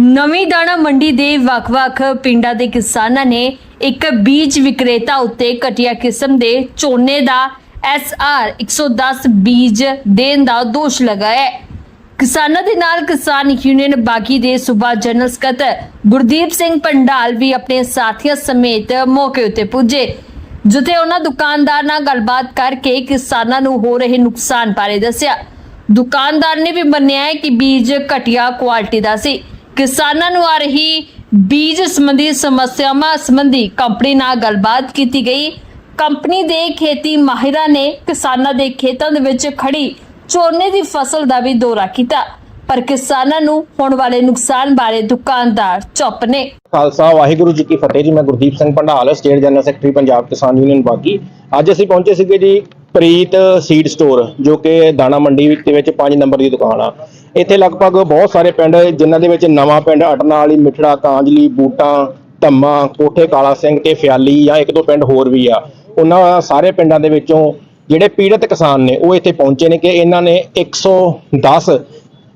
ਨਵੀਂ ਦਾਣਾ ਮੰਡੀ ਦੇ ਵੱਖ-ਵੱਖ ਪਿੰਡਾਂ ਦੇ ਕਿਸਾਨਾਂ ਨੇ ਇੱਕ ਬੀਜ ਵਿਕਰੇਤਾ ਉੱਤੇ ਘਟੀਆ ਕਿਸਮ ਦੇ ਝੋਨੇ ਦਾ SR 110 ਬੀਜ ਦੇਣ ਦਾ ਦੋਸ਼ ਲਗਾਇਆ ਹੈ। ਕਿਸਾਨਾਂ ਦੇ ਨਾਲ ਕਿਸਾਨ ਯੂਨੀਅਨ ਬਾਗੀ ਦੇ ਸੂਬਾ ਜਨਰਲ ਸਕੱਤਰ ਗੁਰਦੀਪ ਸਿੰਘ ਪੰਡਾਲ ਵੀ ਆਪਣੇ ਸਾਥੀਆਂ ਸਮੇਤ ਮੌਕੇ ਉੱਤੇ ਪੁੱਜੇ, ਜਿੱਥੇ ਉਹਨਾਂ ਦੁਕਾਨਦਾਰ ਨਾਲ ਗੱਲਬਾਤ ਕਰਕੇ ਕਿਸਾਨਾਂ ਨੂੰ ਹੋ ਰਹੇ ਨੁਕਸਾਨ ਬਾਰੇ ਦੱਸਿਆ। ਦੁਕਾਨਦਾਰ ਨੇ ਵੀ ਮੰਨਿਆ ਹੈ ਕਿ ਬੀਜ ਘਟੀਆ ਕੁਆਲਿਟੀ ਦਾ ਸੀ। ਕਿਸਾਨਾਂ ਨੂੰ ਆ ਰਹੀ ਬੀਜ ਸੰਬੰਧੀ ਸਮੱਸਿਆਵਾਂ ਸੰਬੰਧੀ ਕੰਪਨੀ ਨਾਲ ਗੱਲਬਾਤ ਕੀਤੀ ਗਈ। ਕੰਪਨੀ ਦੇ ਖੇਤੀ ਮਾਹਿਰਾਂ ਨੇ ਕਿਸਾਨਾਂ ਦੇ ਖੇਤਾਂ ਦੇ ਵਿੱਚ ਖੜੀ ਝੋਨੇ ਦੀ ਫਸਲ ਦਾ ਵੀ ਦੌਰਾ ਕੀਤਾ, ਪਰ ਕਿਸਾਨਾਂ ਨੂੰ ਹੋਣ ਵਾਲੇ ਨੁਕਸਾਨ ਬਾਰੇ ਦੁਕਾਨਦਾਰ ਚੁੱਪ ਨੇ। ਖਾਲਸਾ, ਵਾਹਿਗੁਰੂ ਜੀ ਕੀ ਫਤਿਹ ਜੀ। ਮੈਂ Gurdeep Singh Bhandal, state general secretary, Punjab Kisan union, ਬਾਗੀ। ਅੱਜ ਅਸੀਂ ਪਹੁੰਚੇ ਸੀਗੇ ਜੀ ਪ੍ਰੀਤ ਸੀਡ ਸਟੋਰ, ਜੋ ਕਿ ਦਾਣਾ ਮੰਡੀ ਦੇ ਵਿੱਚ 5 ਨੰਬਰ ਦੀ ਦੁਕਾਨ ਆ। ਇੱਥੇ ਲਗਭਗ ਬਹੁਤ ਸਾਰੇ ਪਿੰਡ ਜਿਨ੍ਹਾਂ ਦੇ ਵਿੱਚ ਨਵਾਂ ਪਿੰਡ ਅਟਨਾ ਵਾਲੀ ਮਿੱਠੜਾ, ਕਾਂਜਲੀ, ਬੂਟਾਂ, ਧੰਮਾ, ਕੋਠੇ, ਕਾਲਾ ਸਿੰਘ ਤੇ ਫਿਆਲੀ ਜਾਂ ਇੱਕ ਦੋ ਪਿੰਡ ਹੋਰ ਵੀ ਆ। ਉਹਨਾਂ ਸਾਰੇ ਪਿੰਡਾਂ ਦੇ ਵਿੱਚੋਂ ਜਿਹੜੇ ਪੀੜਤ ਕਿਸਾਨ ਨੇ, ਉਹ ਇੱਥੇ ਪਹੁੰਚੇ ਨੇ ਕਿ ਇਹਨਾਂ ਨੇ 110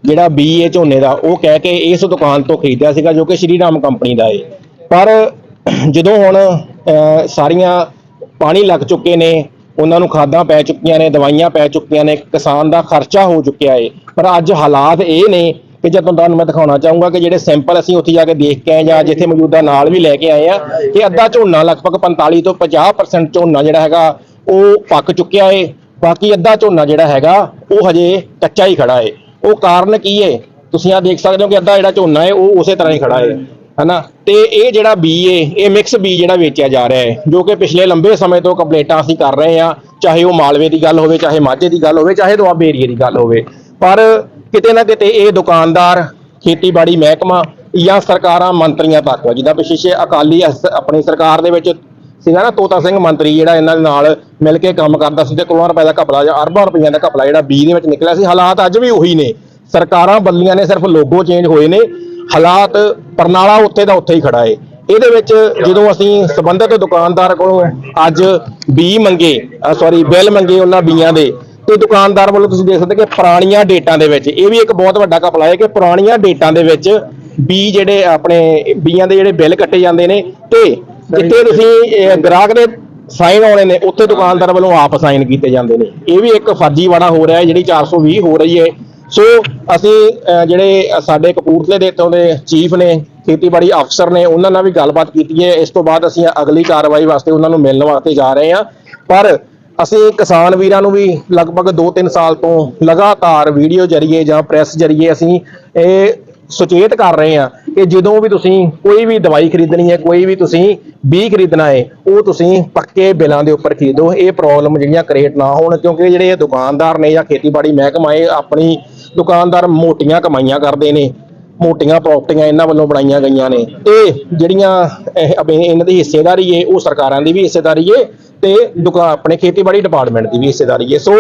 ਜਿਹੜਾ ਬੀਏ ਝੋਨੇ ਦਾ, ਉਹ ਕਹਿ ਕੇ ਇਸ ਦੁਕਾਨ ਤੋਂ ਖਰੀਦਿਆ ਸੀਗਾ, ਜੋ ਕਿ ਸ਼੍ਰੀ ਰਾਮ ਕੰਪਨੀ ਦਾ ਏ। ਪਰ ਜਦੋਂ ਹੁਣ ਸਾਰੀਆਂ ਪਾਣੀ ਲੱਗ ਚੁੱਕੇ ਨੇ ਉਹਨਾਂ ਨੂੰ ਖਾਦਾਂ ਪੈ ਚੁੱਕੀਆਂ ਨੇ, ਦਵਾਈਆਂ ਪੈ ਚੁੱਕੀਆਂ ਨੇ, ਕਿਸਾਨ ਦਾ ਖਰਚਾ ਹੋ ਚੁੱਕਿਆ ਏ। ਪਰ ਅੱਜ ਹਾਲਾਤ ਇਹ ਨੇ ਕਿ ਜਦੋਂ ਤੁਹਾਨੂੰ ਮੈਂ ਦਿਖਾਉਣਾ ਚਾਹੂੰਗਾ ਕਿ ਜਿਹੜੇ ਸੈਂਪਲ ਅਸੀਂ ਉੱਥੇ ਜਾ ਕੇ ਦੇਖ ਕੇ ਆਏ ਜਾਂ ਜਿੱਥੇ ਮੌਜੂਦਾ ਨਾਲ ਵੀ ਲੈ ਕੇ ਆਏ ਆ, ਕਿ ਅੱਧਾ ਝੋਨਾ ਲਗਭਗ 45 ਤੋਂ 50% ਝੋਨਾ ਜਿਹੜਾ ਹੈਗਾ, ਉਹ ਪੱਕ ਚੁੱਕਿਆ ਏ। ਬਾਕੀ ਅੱਧਾ ਝੋਨਾ ਜਿਹੜਾ ਹੈਗਾ, ਉਹ ਹਜੇ ਕੱਚਾ ਹੀ ਖੜਾ ਏ। ਉਹ ਕਾਰਨ ਕੀ ਏ? ਤੁਸੀਂ ਆ ਦੇਖ ਸਕਦੇ ਹੋ ਕਿ ਅੱਧਾ ਜਿਹੜਾ ਝੋਨਾ ਏ, ਉਹ ਉਸੇ ਤਰ੍ਹਾਂ ਹੀ ਖੜਾ ਏ। ਹਨਾ? ਤੇ ਇਹ ਜਿਹੜਾ ਬੀ ਏ ਇਹ ਮਿਕਸ ਬੀ ਜਿਹੜਾ ਵੇਚਿਆ ਜਾ ਰਿਹਾ ਹੈ, ਜੋ ਕਿ ਪਿਛਲੇ ਲੰਬੇ ਸਮੇਂ ਤੋਂ ਕੰਪਲੇਂਟਾਂ ਅਸੀਂ ਕਰ ਰਹੇ ਆ ਚਾਹੇ ਉਹ ਮਾਲਵੇ ਦੀ ਗੱਲ ਹੋਵੇ, ਚਾਹੇ ਮਾਝੇ ਦੀ ਗੱਲ ਹੋਵੇ, ਚਾਹੇ ਦੁਆਬੇ ਏਰੀਏ ਦੀ ਗੱਲ ਹੋਵੇ। ਪਰ ਕਿਤੇ ਨਾ ਕਿਤੇ ਇਹ ਦੁਕਾਨਦਾਰ, ਖੇਤੀਬਾੜੀ ਮਹਿਕਮਾ ਜਾਂ ਸਰਕਾਰਾਂ ਮੰਤਰੀਆਂ ਤੱਕ ਜਿਹਦਾ ਪਿਛੇ ਅਕਾਲੀ ਆਪਣੀ ਸਰਕਾਰ ਦੇ ਵਿੱਚ ਸੀਗਾ ਨਾ, ਤੋਤਾ ਸਿੰਘ ਮੰਤਰੀ ਜਿਹੜਾ ਇਹਨਾਂ ਦੇ ਨਾਲ ਮਿਲ ਕੇ ਕੰਮ ਕਰਦਾ ਸੀ ਤੇ ਕਰੋੜਾਂ ਰੁਪਏ ਦਾ ਘਪਲਾ ਜਾਂ ਅਰਬਾਂ ਰੁਪਈਆਂ ਦਾ ਘਪਲਾ ਜਿਹੜਾ ਬੀ ਦੇ ਵਿੱਚ ਨਿਕਲਿਆ ਸੀ, ਹਾਲਾਤ ਅੱਜ ਵੀ ਉਹੀ ਨੇ। ਸਰਕਾਰਾਂ ਬਦਲੀਆਂ ਨੇ, ਸਿਰਫ ਲੋਗੋ ਚੇਂਜ ਹੋਏ ਨੇ। ਹਾਲਾਤ ਪਰਨਾਲਾ ਉੱਥੇ ਦਾ ਉੱਥੇ ਹੀ ਖੜਾ ਏ। ਇਹਦੇ ਵਿੱਚ ਜਦੋਂ ਅਸੀਂ ਸਬੰਧਤ ਦੁਕਾਨਦਾਰ ਕੋਲੋਂ ਅੱਜ ਬੀ ਮੰਗੇ ਸੌਰੀ ਬਿੱਲ ਮੰਗੇ ਉਹਨਾਂ ਬੀਆਂ ਦੇ, ਤੇ ਦੁਕਾਨਦਾਰ ਵੱਲੋਂ ਤੁਸੀਂ ਦੇਖ ਸਕਦੇ ਕਿ ਪੁਰਾਣੀਆਂ ਡੇਟਾਂ ਦੇ ਵਿੱਚ, ਇਹ ਵੀ ਇੱਕ ਬਹੁਤ ਵੱਡਾ ਘਪਲਾ ਹੈ ਕਿ ਪੁਰਾਣੀਆਂ ਡੇਟਾਂ ਦੇ ਵਿੱਚ ਬੀ ਜਿਹੜੇ ਆਪਣੇ ਬੀਆਂ ਦੇ ਜਿਹੜੇ ਬਿੱਲ ਕੱਟੇ ਜਾਂਦੇ ਨੇ ਤੇ ਜਿੱਥੇ ਤੁਸੀਂ ਗ੍ਰਾਹਕ ਦੇ ਸਾਈਨ ਆਉਣੇ ਨੇ, ਉੱਥੇ ਦੁਕਾਨਦਾਰ ਵੱਲੋਂ ਆਪ ਸਾਈਨ ਕੀਤੇ ਜਾਂਦੇ ਨੇ। ਇਹ ਵੀ ਇੱਕ ਫਰਜ਼ੀਵਾੜਾ ਹੋ ਰਿਹਾ ਹੈ, ਜਿਹੜੀ 420 ਹੋ ਰਹੀ ਹੈ। ਸੋ ਅਸੀਂ ਜਿਹੜੇ ਸਾਡੇ ਕਪੂਰਥਲੇ ਦੇ ਇੱਥੋਂ ਦੇ ਚੀਫ ਨੇ, ਖੇਤੀਬਾੜੀ ਅਫਸਰ ਨੇ, ਉਹਨਾਂ ਨਾਲ ਵੀ ਗੱਲਬਾਤ ਕੀਤੀ ਹੈ। ਇਸ ਤੋਂ ਬਾਅਦ ਅਸੀਂ ਅਗਲੀ ਕਾਰਵਾਈ ਵਾਸਤੇ ਉਹਨਾਂ ਨੂੰ ਮਿਲਣ ਵਾਸਤੇ ਜਾ ਰਹੇ ਹਾਂ। ਪਰ ਅਸੀਂ ਕਿਸਾਨ ਵੀਰਾਂ ਨੂੰ ਵੀ ਲਗਭਗ 2-3 ਸਾਲ ਤੋਂ ਲਗਾਤਾਰ ਵੀਡੀਓ ਜਰੀਏ ਜਾਂ ਪ੍ਰੈਸ ਜਰੀਏ ਅਸੀਂ ਇਹ ਸੁਚੇਤ ਕਰ ਰਹੇ ਹਾਂ ਕਿ ਜਦੋਂ ਵੀ ਤੁਸੀਂ ਕੋਈ ਵੀ ਦਵਾਈ ਖਰੀਦਣੀ ਹੈ, ਕੋਈ ਵੀ ਤੁਸੀਂ ਬੀ ਖਰੀਦਣਾ ਹੈ, ਉਹ ਤੁਸੀਂ ਪੱਕੇ ਬਿੱਲਾਂ ਦੇ ਉੱਪਰ ਖਰੀਦੋ। ਇਹ ਪ੍ਰੋਬਲਮ ਜਿਹੜੀਆਂ ਕ੍ਰੀਏਟ ਨਾ ਹੋਣ ਕਿਉਂਕਿ ਜਿਹੜੇ ਇਹ ਦੁਕਾਨਦਾਰ ਨੇ ਜਾਂ ਖੇਤੀਬਾੜੀ ਮਹਿਕਮਾ, ਇਹ ਆਪਣੀ ਦੁਕਾਨਦਾਰ ਮੋਟੀਆਂ ਕਮਾਈਆਂ ਕਰਦੇ ਨੇ, ਮੋਟੀਆਂ ਪ੍ਰਾਪਰਟੀਆਂ ਇਹਨਾਂ ਵੱਲੋਂ ਬਣਾਈਆਂ ਗਈਆਂ ਨੇ। ਤੇ ਜਿਹੜੀਆਂ ਇਹਨਾਂ ਦੀ ਹਿੱਸੇਦਾਰੀ ਏ, ਉਹ ਸਰਕਾਰਾਂ ਦੀ ਵੀ ਹਿੱਸੇਦਾਰੀ ਏ ਤੇ ਦੁਕਾਨ ਆਪਣੇ ਖੇਤੀਬਾੜੀ ਡਿਪਾਰਟਮੈਂਟ ਦੀ ਵੀ ਹਿੱਸੇਦਾਰੀ ਏ। ਸੋ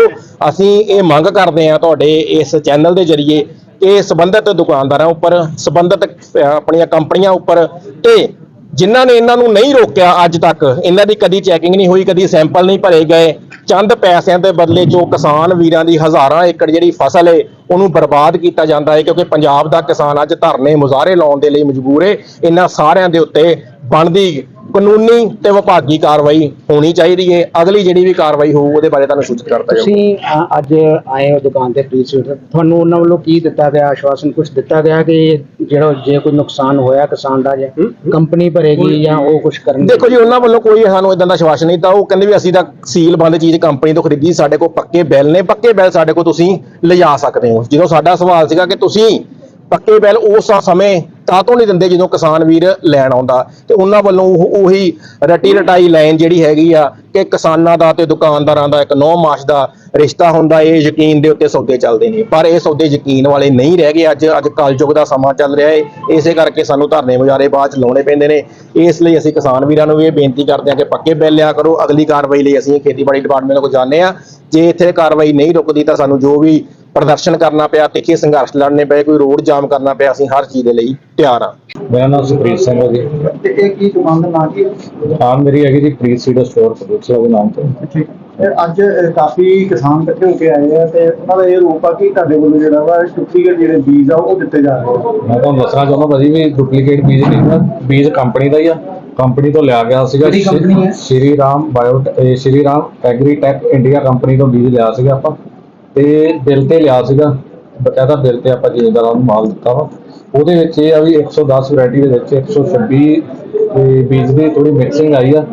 ਅਸੀਂ ਇਹ ਮੰਗ ਕਰਦੇ ਹਾਂ ਤੁਹਾਡੇ ਇਸ ਚੈਨਲ ਦੇ ਜ਼ਰੀਏ ਕਿ ਸੰਬੰਧਿਤ ਦੁਕਾਨਦਾਰਾਂ ਉੱਪਰ, ਸੰਬੰਧਿਤ ਆਪਣੀਆਂ ਕੰਪਨੀਆਂ ਉੱਪਰ ਤੇ ਜਿਨ੍ਹਾਂ ਨੇ ਇਹਨਾਂ ਨੂੰ ਨਹੀਂ ਰੋਕਿਆ ਅੱਜ ਤੱਕ, ਇਹਨਾਂ ਦੀ ਕਦੀ ਚੈਕਿੰਗ ਨਹੀਂ ਹੋਈ, ਕਦੀ ਸੈਂਪਲ ਨਹੀਂ ਭਰੇ ਗਏ ਚੰਦ ਪੈਸਿਆਂ ਦੇ ਬਦਲੇ ਜੋ ਕਿਸਾਨ ਵੀਰਾਂ ਦੀ ਹਜ਼ਾਰਾਂ ਏਕੜ ਜਿਹੜੀ ਫਸਲ ਏ, ਉਹਨੂੰ ਬਰਬਾਦ ਕੀਤਾ ਜਾਂਦਾ ਹੈ ਕਿਉਂਕਿ ਪੰਜਾਬ ਦਾ ਕਿਸਾਨ ਅੱਜ ਧਰਨੇ ਮੁਜ਼ਾਹਰੇ ਲਾਉਣ ਦੇ ਲਈ ਮਜਬੂਰ ਏ। ਇਹਨਾਂ ਸਾਰਿਆਂ ਦੇ ਉੱਤੇ ਬਣਦੀ ਕਾਨੂੰਨੀ ਤੇ ਵਿਭਾਗੀ ਕਾਰਵਾਈ ਹੋਣੀ ਚਾਹੀਦੀ ਏ ਅਗਲੀ ਜਿਹੜੀ ਵੀ ਕਾਰਵਾਈ ਹੋਊ ਉਹਦੇ ਬਾਰੇ ਤੁਹਾਨੂੰ ਸੂਚਿਤ ਕਰਤਾ ਜਾਊਗਾ ਤੁਸੀਂ ਅ, ਅੱਜ ਆਏ ਹੋ ਦੁਕਾਨ ਤੇ ਫ੍ਰੀ ਸੀਟ ਤੁਹਾਨੂੰ ਉਹਨਾਂ ਵੱਲੋਂ ਕੀ ਦਿੱਤਾ ਗਿਆ ਆਸ਼ਵਾਸਨ ਕੁਝ ਦਿੱਤਾ ਗਿਆ ਕਿ ਜਿਹੜਾ ਜੇ ਕੋਈ ਨੁਕਸਾਨ ਹੋਇਆ ਕਿਸਾਨ ਦਾ ਜਾਂ ਕੰਪਨੀ ਭਰੇਗੀ ਜਾਂ ਉਹ ਕੁਝ ਕਰਨਗੇ ਦੇਖੋ ਜੀ ਉਹਨਾਂ ਵੱਲੋਂ ਕੋਈ ਸਾਨੂੰ ਇਦਾਂ ਦਾ ਵਿਸ਼ਵਾਸ ਨਹੀਂ ਤਾਂ ਉਹ ਕਹਿੰਦੇ ਵੀ ਅਸੀਂ ਤਾਂ ਸੀਲ ਬੰਦ ਚੀਜ਼ ਕੰਪਨੀ ਤੋਂ ਖਰੀਦੀ ਸਾਡੇ ਕੋਲ ਪੱਕੇ ਬਿੱਲ ਨੇ। ਪੱਕੇ ਬਿੱਲ ਸਾਡੇ ਕੋਲ ਤੁਸੀਂ ਲਿਜਾ ਸਕਦੇ ਹੋ। ਜਦੋਂ ਸਾਡਾ ਸਵਾਲ ਸੀਗਾ ਕਿ ਤੁਸੀਂ ਪੱਕੇ ਬਿੱਲ ਉਸ ਸਮੇਂ ਤਾਂ ਤੋਂ ਨਹੀਂ ਦਿੰਦੇ ਜਦੋਂ ਕਿਸਾਨ ਵੀਰ ਲੈਣ ਆਉਂਦਾ। ਤੇ ਉਹਨਾਂ ਵੱਲੋਂ ਉਹੀ ਰਟੀ ਰਟਾਈ ਲਾਈਨ ਜਿਹੜੀ ਹੈਗੀ ਆ ਕਿ ਕਿਸਾਨਾਂ ਦਾ ਤੇ ਦੁਕਾਨਦਾਰਾਂ ਦਾ ਇੱਕ ਨੌ ਮਾਸ ਦਾ ਰਿਸ਼ਤਾ ਹੁੰਦਾ ਇਹ ਯਕੀਨ ਦੇ ਉੱਤੇ ਸੌਦੇ ਚੱਲਦੇ ਨੇ। ਪਰ ਇਹ ਸੌਦੇ ਯਕੀਨ ਵਾਲੇ ਨਹੀਂ ਰਹਿ ਗਏ ਅੱਜ। ਅੱਜ ਕਲਯੁਗ ਦਾ ਸਮਾਂ ਚੱਲ ਰਿਹਾ ਏ। ਇਸੇ ਕਰਕੇ ਸਾਨੂੰ ਧਰਨੇ ਮੁਜ਼ਾਰੇ ਬਾਅਦ ਚ ਲਾਉਣੇ ਪੈਂਦੇ ਨੇ। ਇਸ ਲਈ ਅਸੀਂ ਕਿਸਾਨ ਵੀਰਾਂ ਨੂੰ ਵੀ ਇਹ ਬੇਨਤੀ ਕਰਦੇ ਹਾਂ ਕਿ ਪੱਕੇ ਬਿੱਲ ਲਿਆ ਕਰੋ। ਅਗਲੀ ਕਾਰਵਾਈ ਲਈ ਅਸੀਂ ਖੇਤੀਬਾੜੀ ਡਿਪਾਰਟਮੈਂਟ ਕੋਲ ਜਾਂਦੇ ਹਾਂ। ਜੇ ਇੱਥੇ ਕਾਰਵਾਈ ਨਹੀਂ ਰੁਕਦੀ ਤਾਂ ਸਾਨੂੰ ਜੋ ਵੀ ਪ੍ਰਦਰਸ਼ਨ ਕਰਨਾ ਪਿਆ ਤਿੱਖੇ ਸੰਘਰਸ਼ ਲੜਨੇ ਪਏ ਕੋਈ ਰੋਡ ਜਾਮ ਕਰਨਾ ਪਿਆ ਅਸੀਂ ਹਰ ਚੀਜ਼ ਦੇ ਲਈ ਤਿਆਰ ਹਾਂ। ਮੇਰਾ ਨਾਮ ਸੁਪ੍ਰੀਤ ਸਿੰਘ ਹੈ ਜੀ। ਤੇ ਇਹ ਕੀ ਦੁਕਾਨ ਦਾ ਨਾਮ ਕੀ ਦੁਕਾਨ ਮੇਰੀ ਹੈਗੀ ਜੀ ਪ੍ਰੀਤ ਸਟੋਰ ਕਪੂਰਥਲਾ ਦੇ ਨਾਮ ਤੋਂ। ਇਹ ਅੱਜ ਕਾਫੀ ਕਿਸਾਨ ਇਕੱਠੇ ਹੋ ਕੇ ਆਏ ਆ ਤੇ ਉਹਨਾਂ ਦਾ ਇਹ ਰੂਪ ਆ ਕਿ ਤੁਹਾਡੇ ਵੱਲੋਂ ਜਿਹੜਾ ਵਾ ਡੁਪਲੀਕੇਟ ਜਿਹੜੇ ਬੀਜ ਆ ਉਹ ਦਿੱਤੇ ਜਾ ਰਹੇ ਆ। ਮੈਂ ਤੁਹਾਨੂੰ ਦੱਸਣਾ ਚਾਹੁੰਦਾ ਭਾਜੀ ਵੀ ਡੁਪਲੀਕੇਟ ਬੀਜ ਨਹੀਂ ਹੈ ਬੀਜ ਕੰਪਨੀ ਦਾ ਹੀ ਆ। ਕੰਪਨੀ ਤੋਂ ਲਿਆ ਗਿਆ ਸੀਗਾ? Shri Ram bio Shri Ram agritech India company ਤੋਂ ਬੀਜ ਲਿਆ ਸੀਗਾ ਆਪਾਂ। ਤੇ ਬਿੱਲ ਤੇ ਲਿਆ ਸੀਗਾ। ਬਕਾਇਦਾ ਬਿੱਲ ਤੇ ਆਪਾਂ ਜ਼ਿਮੀਂਦਾਰਾਂ ਨੂੰ ਮਾਲ ਦਿੱਤਾ ਵਾ। ਉਹਦੇ ਵਿੱਚ ਇਹ ਆ ਵੀ 110 ਵੈਰਾਈਟੀ ਦੇ ਵਿੱਚ 126 ਤੇ ਬੀਜ ਦੀ ਥੋੜੀ ਮਿਕਸਿੰਗ ਆਈ ਆ।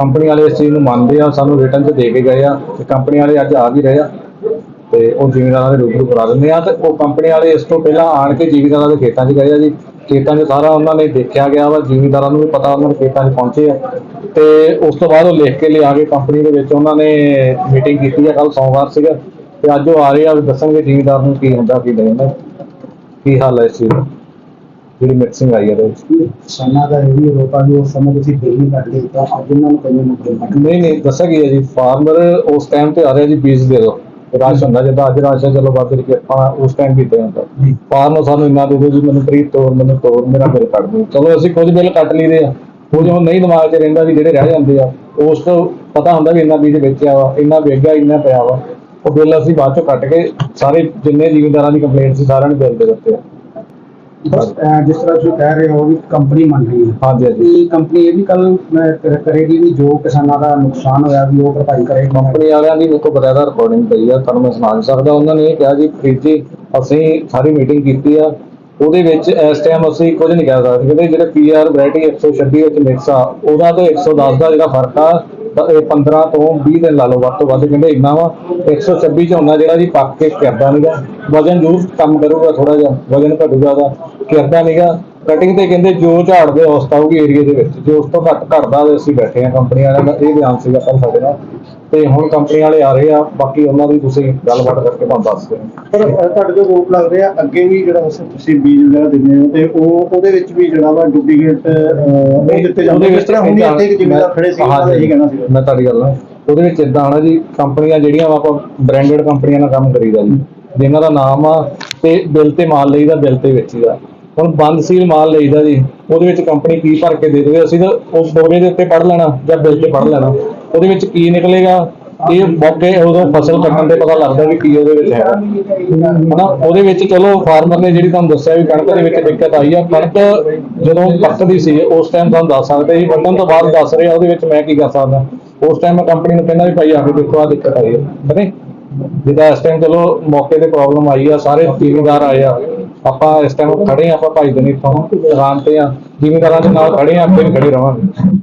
ਕੰਪਨੀ ਵਾਲੇ ਇਸ ਚੀਜ਼ ਨੂੰ ਮੰਨਦੇ ਆ, ਸਾਨੂੰ ਰਿਟਰਨ 'ਚ ਦੇ ਕੇ ਗਏ ਆ ਤੇ ਕੰਪਨੀ ਵਾਲੇ ਅੱਜ ਆ ਵੀ ਰਹੇ ਆ ਤੇ ਉਹ ਜ਼ਿਮੀਂਦਾਰਾਂ ਦੇ ਰੂਬਰੂ ਕਰਾ ਦਿੰਦੇ ਆ ਤੇ ਉਹ ਕੰਪਨੀ ਵਾਲੇ ਇਸ ਤੋਂ ਪਹਿਲਾਂ ਆਣ ਕੇ ਜ਼ਿਮੀਂਦਾਰਾਂ ਦੇ ਖੇਤਾਂ 'ਚ ਗਏ ਆ ਜੀ। ਖੇਤਾਂ 'ਚ ਸਾਰਾ ਉਹਨਾਂ ਨੇ ਦੇਖਿਆ ਗਿਆ ਵਾ, ਜ਼ਿਮੀਂਦਾਰਾਂ ਨੂੰ ਵੀ ਪਤਾ ਉਹਨਾਂ ਦੇ ਖੇਤਾਂ 'ਚ ਪਹੁੰਚੇ ਆ। ਤੇ ਉਸ ਤੋਂ ਬਾਅਦ ਉਹ ਲਿਖ ਕੇ ਲਿਆ ਕੇ ਕੰਪਨੀ ਦੇ ਵਿੱਚ ਉਹਨਾਂ ਨੇ ਮੀਟਿੰਗ ਕੀਤੀ ਆ ਕੱਲ ਸੋਮਵਾਰ ਸੀਗਾ। ਤੇ ਅੱਜ ਉਹ ਆ ਰਹੇ ਆ ਦੱਸਣਗੇ ਜ਼ਿਮੀਂਦਾਰ ਨੂੰ ਕੀ ਹੁੰਦਾ, ਕੀ ਨਹੀਂ ਹੁੰਦਾ, ਕੀ ਹਾਲ ਹੈ ਇਸ ਚੀਜ਼ ਦਾ। ਜਿਹੜੀ ਮਿਕਸਿੰਗ ਆਈ ਹੈ ਇਹਦੇ ਵਿੱਚ। ਦਾ ਇਹ ਵੀ ਰੋਪਾ ਵੀ ਉਸ ਸਮੇਂ ਤੁਸੀਂ ਬਿੱਲ ਨਹੀਂ ਕੱਢਦੇ ਤਾਂ ਅੱਜ ਉਹਨਾਂ ਨੂੰ ਕਈਆਂ ਨੂੰ? ਕੱਢ ਨਹੀਂ ਨਹੀਂ ਦੱਸਿਆ ਹੈ ਜੀ ਫਾਰਮਰ ਉਸ ਟਾਈਮ ਤੇ ਆ ਰਿਹਾ ਜੀ ਬੀਜ ਦੇ ਦਿਓ। ਰਾਸ਼ਨ ਹੁੰਦਾ ਜਿੱਦਾਂ ਅੱਜ ਰਾਸ਼ਨ ਚਲੋ ਵੱਧ ਕੇ ਆਪਾਂ ਉਸ ਟਾਈਮ ਕੀਤਾ ਹੁੰਦਾ ਫਾਰਮਰ ਸਾਨੂੰ ਇੰਨਾ ਦੇ ਦਿਓ ਜੀ ਮੈਨੂੰ ਫਰੀ ਤੋਰ ਮੈਨੂੰ ਤੋਰ ਮੇਰਾ ਬਿੱਲ ਕੱਟ ਦਿਓ। ਚਲੋ ਅਸੀਂ ਕੁਝ ਬਿੱਲ ਕੱਟ ਲਈਦੇ ਆ। ਉਹ ਜੋ ਨਹੀਂ ਦਿਮਾਗ 'ਚ ਰਹਿੰਦਾ ਵੀ ਜਿਹੜੇ ਰਹਿ ਜਾਂਦੇ ਆ ਉਸ ਤੋਂ ਪਤਾ ਹੁੰਦਾ ਵੀ ਇੰਨਾ ਬੀਜ ਵੇਚਿਆ ਵਾ ਇੰਨਾ ਵੇਗਾ ਇੰਨਾ ਪਿਆ ਵਾ। ਉਹ ਬਿੱਲ ਅਸੀਂ ਬਾਅਦ ਚੋਂ ਕੱਟ ਕੇ ਸਾਰੇ ਜਿੰਨੇ ਜ਼ਿਮੀਂਦਾਰਾਂ ਦੀ ਕੰਪਲੇਂਟ ਸੀ ਸਾਰਿਆਂ ਨੂੰ ਬਿੱਲ ਦੇ ਦਿੱਤੇ ਆ। ਬਸ ਅਹ, ਜਿਸ ਤਰ੍ਹਾਂ ਤੁਸੀਂ ਕਹਿ ਰਹੇ ਹੋ ਵੀ ਕੰਪਨੀ ਮੰਨ ਰਹੀ ਹੈ। ਹਾਂਜੀ ਹਾਂਜੀ। ਇਹ ਕੰਪਨੀ ਇਹ ਵੀ ਕੱਲ ਕਰੇਗੀ ਵੀ ਜੋ ਕਿਸਾਨਾਂ ਦਾ ਨੁਕਸਾਨ ਹੋਇਆ ਵੀ ਉਹ ਭਰਪਾਈ ਕਰੇਗੀ ਕੰਪਨੀ ਵਾਲਿਆਂ ਦੀ ਮੇਰੇ ਕੋਲ ਬਕਾਇਦਾ ਰਿਕਾਰਡਿੰਗ ਪਈ ਆ ਤੁਹਾਨੂੰ ਮੈਂ ਸੁਣਾ ਨਹੀਂ ਸਕਦਾ। ਉਹਨਾਂ ਨੇ ਇਹ ਕਿਹਾ ਜੀ ਪ੍ਰੀਤ ਜੀ ਅਸੀਂ ਸਾਰੀ ਮੀਟਿੰਗ ਕੀਤੀ ਆ। ਉਹਦੇ ਵਿੱਚ ਇਸ ਟਾਈਮ ਅਸੀਂ ਕੁਝ ਨਹੀਂ ਕਹਿ ਸਕਦੇ। ਕਹਿੰਦੇ ਜਿਹੜੇ ਪੀਆਰ ਵੈਰਾਈਟੀ 126 ਵਿੱਚ ਮਿਕਸ ਆ ਉਹਦਾ ਤੇ 110 ਦਾ ਜਿਹੜਾ ਫ਼ਰਕ ਆ 15 ਤੋਂ 20 ਦਿਨ ਲਾ ਲਓ, ਵੱਧ ਤੋਂ ਵੱਧ ਕਹਿੰਦੇ ਇੰਨਾ ਵਾ। 126 ਚ ਹੁੰਦਾ ਜਿਹੜਾ ਜੀ ਪੱਕ ਕੇ ਕਰਦਾ ਨਹੀਂਗਾ ਵਜਨ ਜ਼ਰੂਰ ਕੰਮ ਕਰੂਗਾ ਥੋੜਾ ਜਿਹਾ, ਵਜਨ ਘਟੂਗਾ ਉਹਦਾ। ਕਰਦਾ ਨਹੀਂਗਾ ਕਟਿੰਗ ਤੇ ਕਹਿੰਦੇ ਜੋ ਝਾੜ ਦੇ ਔਸਤ ਆਊਗੀ ਏਰੀਆ ਦੇ ਵਿੱਚ, ਜੋ ਉਸ ਤੋਂ ਘੱਟ ਘਟਦਾ ਅਸੀਂ ਬੈਠੇ ਆ ਕੰਪਨੀਆਂ ਵਾਲਿਆਂ ਦਾ ਇਹ ਬਿਆਨ ਸੀਗਾ ਪਰ ਸਾਡੇ ਨਾਲ। ਤੇ ਹੁਣ ਕੰਪਨੀ ਵਾਲੇ ਆ ਰਹੇ ਆ ਬਾਕੀ ਉਹਨਾਂ ਦੀ ਤੁਸੀਂ ਗੱਲਬਾਤ ਕਰਕੇ ਤੁਹਾਨੂੰ ਦੱਸਦੇ ਹਾਂ ਪਰ ਤੁਹਾਡੇ ਜੋ ਰੂਪ ਲੱਗ ਰਿਹਾ ਅੱਗੇ ਵੀ ਜਿਹੜਾ ਉਸ ਤੁਸੀਂ ਬੀਜ ਵਗੈਰਾ ਦਿੰਦੇ ਹੋ ਤੇ ਉਹ ਉਹਦੇ ਵਿੱਚ ਵੀ ਜਿਹੜਾ ਵਾ ਡੁਪਲੀਕੇਟ ਉਹ ਦਿੱਤੇ ਜਾਂਦੇ ਜਿਸ ਤਰ੍ਹਾਂ ਹੁਣ ਇੱਥੇ ਇੱਕ ਜ਼ਿਮੀਦਾਰ ਖੜੇ ਸੀ ਉਹਨਾਂ ਦਾ ਇਹੀ ਕਹਿਣਾ ਸੀ। ਮੈਂ ਤੁਹਾਡੀ ਗੱਲ ਨਾਲ ਉਹਦੇ ਵਿੱਚ ਇਦਾਂ ਆਣਾ ਜੀ ਕੰਪਨੀਆਂ ਜਿਹੜੀਆਂ ਵਾ ਆਪਾਂ ਬ੍ਰਾਂਡਡ ਕੰਪਨੀਆਂ ਨਾਲ ਕੰਮ ਕਰੀਦਾ ਜੀ। ਜਿਨ੍ਹਾਂ ਦਾ ਨਾਮ ਆ ਤੇ ਬਿੱਲ ਤੇ ਮਾਲ ਲਈਦਾ ਬਿੱਲ ਤੇ ਵੇਚੀਦਾ। ਹੁਣ ਬੰਦ ਸੀਲ ਮਾਲ ਲਈਦਾ ਜੀ ਉਹਦੇ ਵਿੱਚ ਕੰਪਨੀ ਕੀ ਭਰ ਕੇ ਦੇ ਦੇਵੇ ਅਸੀਂ ਤਾਂ ਉਸ ਬੋਰੇ ਦੇ ਉੱਤੇ ਪੜ ਲੈਣਾ ਜਾਂ ਬਿੱਲ ਤੇ ਪੜ ਲੈਣਾ। ਉਹਦੇ ਵਿੱਚ ਕੀ ਨਿਕਲੇਗਾ? ਇਹ ਮੌਕੇ ਉਦੋਂ ਫਸਲ ਕੱਟਣ ਤੇ ਪਤਾ ਲੱਗਦਾ ਵੀ ਕੀ ਉਹਦੇ ਵਿੱਚ ਹੈ ਹਨਾ? ਉਹਦੇ ਵਿੱਚ ਚਲੋ ਫਾਰਮਰ ਨੇ ਜਿਹੜੀ ਤੁਹਾਨੂੰ ਦੱਸਿਆ ਵੀ ਕਣਕ ਦੇ ਵਿੱਚ ਦਿੱਕਤ ਆਈ ਆ। ਕਣਕ ਜਦੋਂ ਪੱਕਦੀ ਸੀ, ਉਸ ਟਾਈਮ ਤੁਹਾਨੂੰ ਦੱਸ ਸਕਦੇ ਸੀ। ਵੱਢਣ ਤੋਂ ਬਾਅਦ ਦੱਸ ਰਿਹਾ ਉਹਦੇ ਵਿੱਚ ਮੈਂ ਕੀ ਕਰ ਸਕਦਾ। ਉਸ ਟਾਈਮ ਮੈਂ ਕੰਪਨੀ ਨੂੰ ਕਹਿੰਦਾ ਵੀ ਭਾਈ ਆ ਕੇ ਦੇਖੋ, ਆ ਦਿੱਕਤ ਆਈ ਹੈ ਹਨੇ ਜਿੱਦਾਂ ਇਸ ਟਾਈਮ ਚਲੋ ਮੌਕੇ ਤੇ ਪ੍ਰੋਬਲਮ ਆਈ ਆ, ਸਾਰੇ ਜ਼ਿਮੀਦਾਰ ਆਏ ਆ। ਆਪਾਂ ਇਸ ਟਾਈਮ ਖੜੇ ਆ, ਆਪਾਂ ਭਾਈ ਦਨੀ ਤੋਂ ਆਰਾਮ ਤੇ ਆ। ਜ਼ਿਮੀਦਾਰਾਂ ਦੇ ਨਾਲ ਖੜੇ ਆ ਅੱਗੇ ਖੜੇ ਰਵਾਂਗੇ।